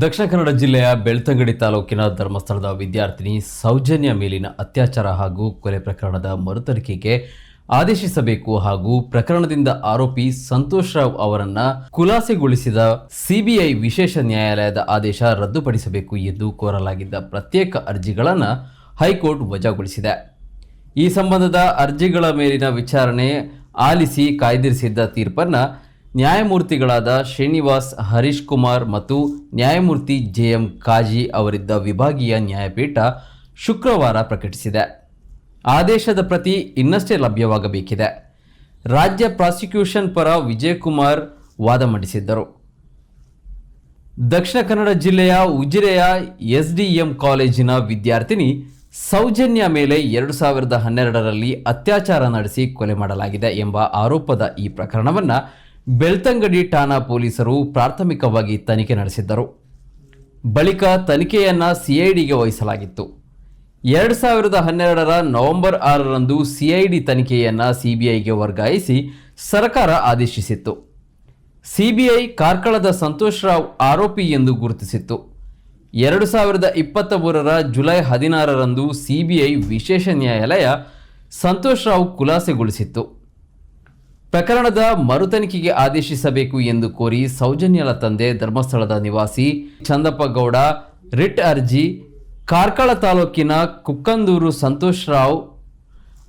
ದಕ್ಷಿಣ ಕನ್ನಡ ಜಿಲ್ಲೆಯ ಬೆಳ್ತಂಗಡಿ ತಾಲೂಕಿನ ಧರ್ಮಸ್ಥಳದ ವಿದ್ಯಾರ್ಥಿನಿ ಸೌಜನ್ಯ ಮೇಲಿನ ಅತ್ಯಾಚಾರ ಹಾಗೂ ಕೊಲೆ ಪ್ರಕರಣದ ಮರುತರಿಕೆಗೆ ಆದೇಶಿಸಬೇಕು ಹಾಗೂ ಪ್ರಕರಣದಿಂದ ಆರೋಪಿ ಸಂತೋಷ್ ರಾವ್ ಅವರನ್ನ ಖುಲಾಸೆಗೊಳಿಸಿದ ಸಿಬಿಐ ವಿಶೇಷ ನ್ಯಾಯಾಲಯದ ಆದೇಶ ರದ್ದುಪಡಿಸಬೇಕು ಎಂದು ಕೋರಲಾಗಿದ್ದ ಪ್ರತ್ಯೇಕ ಅರ್ಜಿಗಳನ್ನು ಹೈಕೋರ್ಟ್ ವಜಾಗೊಳಿಸಿದೆ. ಈ ಸಂಬಂಧದ ಅರ್ಜಿಗಳ ಮೇಲಿನ ವಿಚಾರಣೆ ಆಲಿಸಿ ಕಾಯ್ದಿರಿಸಿದ್ದ ತೀರ್ಪನ್ನ ನ್ಯಾಯಮೂರ್ತಿಗಳಾದ ಶ್ರೀನಿವಾಸ್, ಹರೀಶ್ ಕುಮಾರ್ ಮತ್ತು ನ್ಯಾಯಮೂರ್ತಿ ಜೆ ಎಂ ಕಾಜಿ ಅವರಿದ್ದ ವಿಭಾಗೀಯ ನ್ಯಾಯಪೀಠ ಶುಕ್ರವಾರ ಪ್ರಕಟಿಸಿದೆ. ಆದೇಶದ ಪ್ರತಿ ಇನ್ನಷ್ಟೇ ಲಭ್ಯವಾಗಬೇಕಿದೆ. ರಾಜ್ಯ ಪ್ರಾಸಿಕ್ಯೂಷನ್ ಪರ ವಿಜಯಕುಮಾರ್ ವಾದ ಮಂಡಿಸಿದ್ದರು. ದಕ್ಷಿಣ ಕನ್ನಡ ಜಿಲ್ಲೆಯ ಉಜಿರೆಯ ಎಸ್ಡಿಎಂ ಕಾಲೇಜಿನ ವಿದ್ಯಾರ್ಥಿನಿ ಸೌಜನ್ಯ ಮೇಲೆ ಎರಡು ಸಾವಿರದ ಹನ್ನೆರಡರಲ್ಲಿ ಅತ್ಯಾಚಾರ ನಡೆಸಿ ಕೊಲೆ ಮಾಡಲಾಗಿದೆ ಎಂಬ ಆರೋಪದ ಈ ಪ್ರಕರಣವನ್ನು ಬೆಳ್ತಂಗಡಿ ಠಾಣಾ ಪೊಲೀಸರು ಪ್ರಾಥಮಿಕವಾಗಿ ತನಿಖೆ ನಡೆಸಿದ್ದರು. ಬಳಿಕ ತನಿಖೆಯನ್ನ ಸಿಐಡಿಗೆ ವಹಿಸಲಾಗಿತ್ತು. ಎರಡು ಸಾವಿರದ ಹನ್ನೆರಡರ ನವೆಂಬರ್ ಆರರಂದು ಸಿಐಡಿ ತನಿಖೆಯನ್ನ ಸಿಬಿಐಗೆ ವರ್ಗಾಯಿಸಿ ಸರ್ಕಾರ ಆದೇಶಿಸಿತ್ತು. ಸಿಬಿಐ ಕಾರ್ಕಳದ ಸಂತೋಷ್ ರಾವ್ ಆರೋಪಿ ಎಂದು ಗುರುತಿಸಿತ್ತು. ಎರಡು ಸಾವಿರದ ಇಪ್ಪತ್ತ ಮೂರರ ಜುಲೈ ಹದಿನಾರರಂದು ಸಿಬಿಐ ವಿಶೇಷ ನ್ಯಾಯಾಲಯ ಸಂತೋಷ್ ರಾವ್ ಖುಲಾಸೆಗೊಳಿಸಿತ್ತು. ಪ್ರಕರಣದ ಮರುತನಿಖೆಗೆ ಆದೇಶಿಸಬೇಕು ಎಂದು ಕೋರಿ ಸೌಜನ್ಯಲ ತಂದೆ ಧರ್ಮಸ್ಥಳದ ನಿವಾಸಿ ಚಂದಪ್ಪ ಗೌಡ ರಿಟ್ ಅರ್ಜಿ. ಕಾರ್ಕಳ ತಾಲೂಕಿನ ಕುಕ್ಕಂದೂರು ಸಂತೋಷ್ ರಾವ್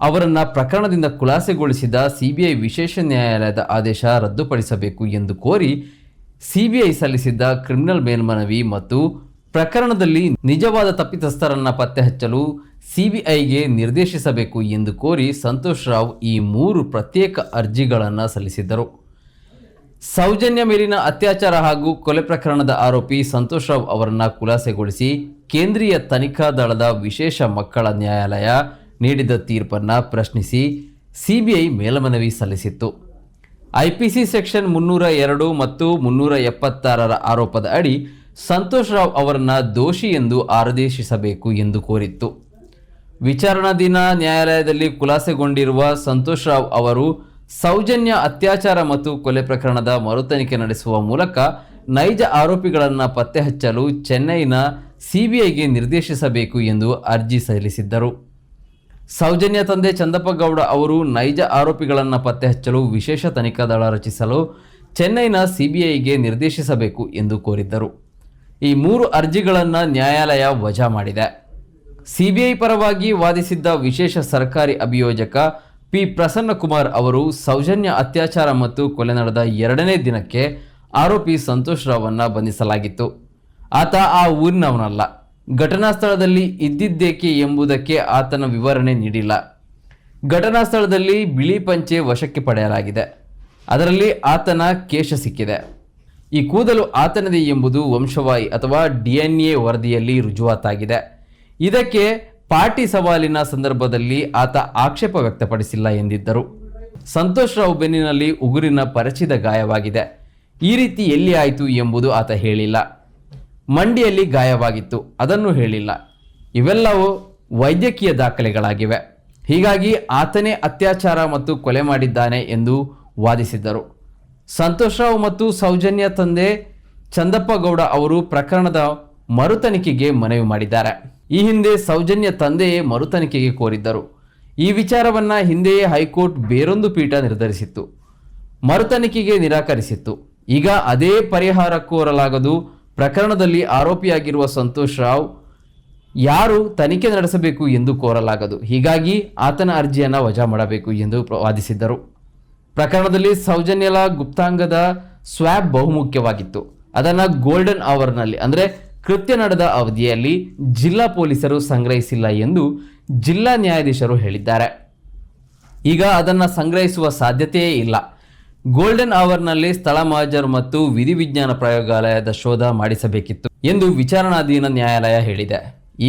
ಅವರನ್ನು ಪ್ರಕರಣದಿಂದ ಖುಲಾಸೆಗೊಳಿಸಿದ ಸಿಬಿಐ ವಿಶೇಷ ನ್ಯಾಯಾಲಯದ ಆದೇಶ ರದ್ದುಪಡಿಸಬೇಕು ಎಂದು ಕೋರಿ ಸಿಬಿಐ ಸಲ್ಲಿಸಿದ್ದ ಕ್ರಿಮಿನಲ್ ಮೇಲ್ಮನವಿ ಮತ್ತು ಪ್ರಕರಣದಲ್ಲಿ ನಿಜವಾದ ತಪ್ಪಿತಸ್ಥರನ್ನ ಪತ್ತೆ ಹಚ್ಚಲು ಸಿಬಿಐಗೆ ನಿರ್ದೇಶಿಸಬೇಕು ಎಂದು ಕೋರಿ ಸಂತೋಷ್ ರಾವ್ ಈ ಮೂರು ಪ್ರತ್ಯೇಕ ಅರ್ಜಿಗಳನ್ನು ಸಲ್ಲಿಸಿದ್ದರು. ಸೌಜನ್ಯ ಮೇಲಿನ ಅತ್ಯಾಚಾರ ಹಾಗೂ ಕೊಲೆ ಪ್ರಕರಣದ ಆರೋಪಿ ಸಂತೋಷ್ ರಾವ್ ಅವರನ್ನು ಖುಲಾಸೆಗೊಳಿಸಿ ಕೇಂದ್ರೀಯ ತನಿಖಾ ದಳದ ವಿಶೇಷ ಮಕ್ಕಳ ನ್ಯಾಯಾಲಯ ನೀಡಿದ ತೀರ್ಪನ್ನು ಪ್ರಶ್ನಿಸಿ ಸಿಬಿಐ ಮೇಲ್ಮನವಿ ಸಲ್ಲಿಸಿತ್ತು. ಐಪಿಸಿ ಸೆಕ್ಷನ್ ಮುನ್ನೂರ ಎರಡು ಮತ್ತು ಮುನ್ನೂರ ಎಪ್ಪತ್ತಾರರ ಆರೋಪದ ಅಡಿ ಸಂತೋಷ್ ರಾವ್ ಅವರನ್ನ ದೋಷಿ ಎಂದು ಆದೇಶಿಸಬೇಕು ಎಂದು ಕೋರಿತ್ತು. ವಿಚಾರಣಾ ದಿನ ನ್ಯಾಯಾಲಯದಲ್ಲಿ ಖುಲಾಸೆಗೊಂಡಿರುವ ಸಂತೋಷ್ ರಾವ್ ಅವರು ಸೌಜನ್ಯ ಅತ್ಯಾಚಾರ ಮತ್ತು ಕೊಲೆ ಪ್ರಕರಣದ ಮರುತನಿಖೆ ನಡೆಸುವ ಮೂಲಕ ನೈಜ ಆರೋಪಿಗಳನ್ನು ಪತ್ತೆ ಹಚ್ಚಲು ಚೆನ್ನೈನ ಸಿಬಿಐಗೆ ನಿರ್ದೇಶಿಸಬೇಕು ಎಂದು ಅರ್ಜಿ ಸಲ್ಲಿಸಿದ್ದರು. ಸೌಜನ್ಯ ತಂದೆ ಚಂದಪ್ಪಗೌಡ ಅವರು ನೈಜ ಆರೋಪಿಗಳನ್ನು ಪತ್ತೆ ಹಚ್ಚಲು ವಿಶೇಷ ತನಿಖಾ ದಳ ರಚಿಸಲು ಚೆನ್ನೈನ ಸಿಬಿಐಗೆ ನಿರ್ದೇಶಿಸಬೇಕು ಎಂದು ಕೋರಿದ್ದರು. ಈ ಮೂರು ಅರ್ಜಿಗಳನ್ನು ನ್ಯಾಯಾಲಯ ವಜಾ ಮಾಡಿದೆ. ಸಿಬಿಐ ಪರವಾಗಿ ವಾದಿಸಿದ್ದ ವಿಶೇಷ ಸರ್ಕಾರಿ ಅಭಿಯೋಜಕ ಪಿ ಪ್ರಸನ್ನಕುಮಾರ್ ಅವರು ಸೌಜನ್ಯ ಅತ್ಯಾಚಾರ ಮತ್ತು ಕೊಲೆ ನಡೆದ ಎರಡನೇ ದಿನಕ್ಕೆ ಆರೋಪಿ ಸಂತೋಷ್ ರಾವನ್ನು ಬಂಧಿಸಲಾಗಿತ್ತು. ಆತ ಆ ಊರಿನವನಲ್ಲ. ಘಟನಾ ಸ್ಥಳದಲ್ಲಿ ಇದ್ದಿದ್ದೇಕೆ ಎಂಬುದಕ್ಕೆ ಆತನ ವಿವರಣೆ ನೀಡಿಲ್ಲ. ಘಟನಾ ಸ್ಥಳದಲ್ಲಿ ಬಿಳಿ ಪಂಚೆ ವಶಕ್ಕೆ ಪಡೆಯಲಾಗಿದೆ. ಅದರಲ್ಲಿ ಆತನ ಕೇಶ ಸಿಕ್ಕಿದೆ. ಈ ಕೂದಲು ಆತನದೇ ಎಂಬುದು ವಂಶವಾಹಿ ಅಥವಾ ಡಿಎನ್ಎ ವರದಿಯಲ್ಲಿ ರುಜುವಾತಾಗಿದೆ. ಇದಕ್ಕೆ ಪಾರ್ಟಿ ಸವಾಲಿನ ಸಂದರ್ಭದಲ್ಲಿ ಆತ ಆಕ್ಷೇಪ ವ್ಯಕ್ತಪಡಿಸಿಲ್ಲ ಎಂದಿದ್ದರು. ಸಂತೋಷ್ ರಾವ್ ಬೆನ್ನಿನಲ್ಲಿ ಉಗುರಿನ ಪರಚಿದ ಗಾಯವಾಗಿದೆ. ಈ ರೀತಿ ಎಲ್ಲಿ ಆಯಿತು ಎಂಬುದು ಆತ ಹೇಳಿಲ್ಲ. ಮಂಡಿಯಲ್ಲಿ ಗಾಯವಾಗಿತ್ತು, ಅದನ್ನು ಹೇಳಿಲ್ಲ. ಇವೆಲ್ಲವೂ ವೈದ್ಯಕೀಯ ದಾಖಲೆಗಳಾಗಿವೆ. ಹೀಗಾಗಿ ಆತನೇ ಅತ್ಯಾಚಾರ ಮತ್ತು ಕೊಲೆ ಮಾಡಿದ್ದಾನೆ ಎಂದು ವಾದಿಸಿದ್ದರು. ಸಂತೋಷ್ ರಾವ್ ಮತ್ತು ಸೌಜನ್ಯ ತಂದೆ ಚಂದಪ್ಪ ಗೌಡ ಅವರು ಪ್ರಕರಣದ ಮರುತನಿಖೆಗೆ ಮನವಿ ಮಾಡಿದ್ದಾರೆ. ಈ ಹಿಂದೆ ಸೌಜನ್ಯ ತಂದೆಯೇ ಮರುತನಿಖೆಗೆ ಕೋರಿದ್ದರು. ಈ ವಿಚಾರವನ್ನ ಹಿಂದೆಯೇ ಹೈಕೋರ್ಟ್ ಬೇರೊಂದು ಪೀಠ ನಿರ್ಧರಿಸಿತ್ತು. ಮರುತನಿಖೆಗೆ ನಿರಾಕರಿಸಿತ್ತು. ಈಗ ಅದೇ ಪರಿಹಾರ ಕೋರಲಾಗದು ಪ್ರಕರಣದಲ್ಲಿ ಆರೋಪಿಯಾಗಿರುವ ಸಂತೋಷ್ ರಾವ್ ಯಾರು ತನಿಖೆ ನಡೆಸಬೇಕು ಎಂದು ಕೋರಲಾಗದು. ಹೀಗಾಗಿ ಆತನ ಅರ್ಜಿಯನ್ನು ವಜಾ ಮಾಡಬೇಕು ಎಂದು ವಾದಿಸಿದ್ದರು. ಪ್ರಕರಣದಲ್ಲಿ ಸೌಜನ್ಯಲ ಗುಪ್ತಾಂಗದ ಸ್ವ್ಯಾಬ್ ಬಹುಮುಖ್ಯವಾಗಿತ್ತು. ಅದನ್ನು ಗೋಲ್ಡನ್ ಅವರ್ನಲ್ಲಿ, ಅಂದರೆ ಕೃತ್ಯ ನಡೆದ ಅವಧಿಯಲ್ಲಿ ಜಿಲ್ಲಾ ಪೊಲೀಸರು ಸಂಗ್ರಹಿಸಿಲ್ಲ ಎಂದು ಜಿಲ್ಲಾ ನ್ಯಾಯಾಧೀಶರು ಹೇಳಿದ್ದಾರೆ. ಈಗ ಅದನ್ನು ಸಂಗ್ರಹಿಸುವ ಸಾಧ್ಯತೆಯೇ ಇಲ್ಲ. ಗೋಲ್ಡನ್ ಅವರ್ನಲ್ಲಿ ಸ್ಥಳ ಮಾಜರ್ ಮತ್ತು ವಿಧಿವಿಜ್ಞಾನ ಪ್ರಯೋಗಾಲಯದ ಶೋಧ ಮಾಡಿಸಬೇಕಿತ್ತು ಎಂದು ವಿಚಾರಣಾಧೀನ ನ್ಯಾಯಾಲಯ ಹೇಳಿದೆ.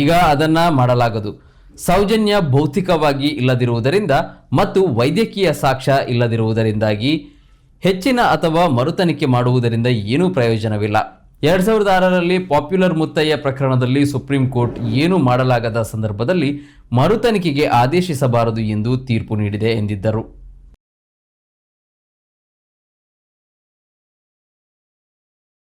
ಈಗ ಅದನ್ನ ಮಾಡಲಾಗದು. ಸೌಜನ್ಯ ಭೌತಿಕವಾಗಿ ಇಲ್ಲದಿರುವುದರಿಂದ ಮತ್ತು ವೈದ್ಯಕೀಯ ಸಾಕ್ಷ್ಯ ಇಲ್ಲದಿರುವುದರಿಂದಾಗಿ ಹೆಚ್ಚಿನ ಅಥವಾ ಮರುತನಿಖೆ ಮಾಡುವುದರಿಂದ ಏನೂ ಪ್ರಯೋಜನವಿಲ್ಲ. ಎರಡ್ ಸಾವಿರದ ಆರರಲ್ಲಿ ಪಾಪ್ಯುಲರ್ ಮುತ್ತಯ್ಯ ಪ್ರಕರಣದಲ್ಲಿ ಸುಪ್ರೀಂ ಕೋರ್ಟ್ ಏನು ಮಾಡಲಾಗದ ಸಂದರ್ಭದಲ್ಲಿ ಮರುತನಿಖೆಗೆ ಆದೇಶಿಸಬಾರದು ಎಂದು ತೀರ್ಪು ನೀಡಿದೆ ಎಂದಿದ್ದರು.